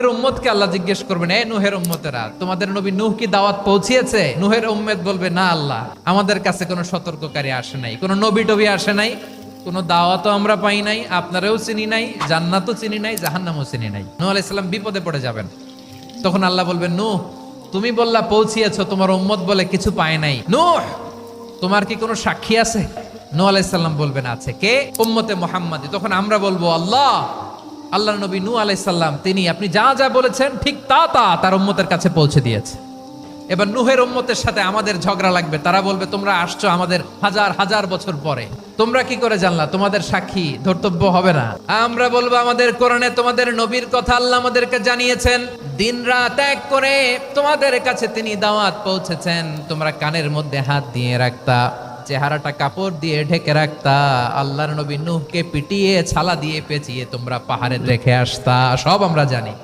আপনারাও চিনি নাই, জান্নাতও চিনি নাই, জাহান্নামও চিনি নাই। নূহ বিপদে পড়ে যাবেন। তখন আল্লাহ বলবেন, নূহ, তুমি বললা পৌঁছিয়েছো, তোমার উম্মত বলে কিছু পায় নাই। নূহ, তোমার কি কোনো সাক্ষী আছে? নূহ আলাইহিস সালাম বলবেন, আছে। কে? উম্মতে মুহাম্মাদি। তখন আমরা বলব, আল্লাহ আল্লাহ নবী নু আলাইসাল্লাম তিনি আপনি যা যা বলেছেন ঠিক তা তা তার উম্মতের কাছে পৌঁছে দিয়েছে। এবার নুহের উম্মতের সাথে আমাদের ঝগড়া লাগবে। তারা বলবে, তোমরা আসছো আমাদের হাজার হাজার বছর পরে। তোমরা কি করে জানলা? তোমাদের সাক্ষী ধর্তব্য হবে না। আমরা বলব, আমাদের কোরআনে তোমাদের নবীর কথা আল্লাহ আমাদেরকে জানিয়েছেন। দিন রাত এক করে তোমাদের কাছে তিনি দাওয়াত পৌঁছেছেন। তোমরা কানের মধ্যে হাত দিয়ে রাখতা। চেহারাটা কাপড় দিয়ে ঢেকে রাখতা, আল্লাহর নবী নুহকে পিটিয়ে, ছালা দিয়ে পেঁচিয়ে তোমরা পাহাড়ে রেখে আসতা, সব আমরা জানি।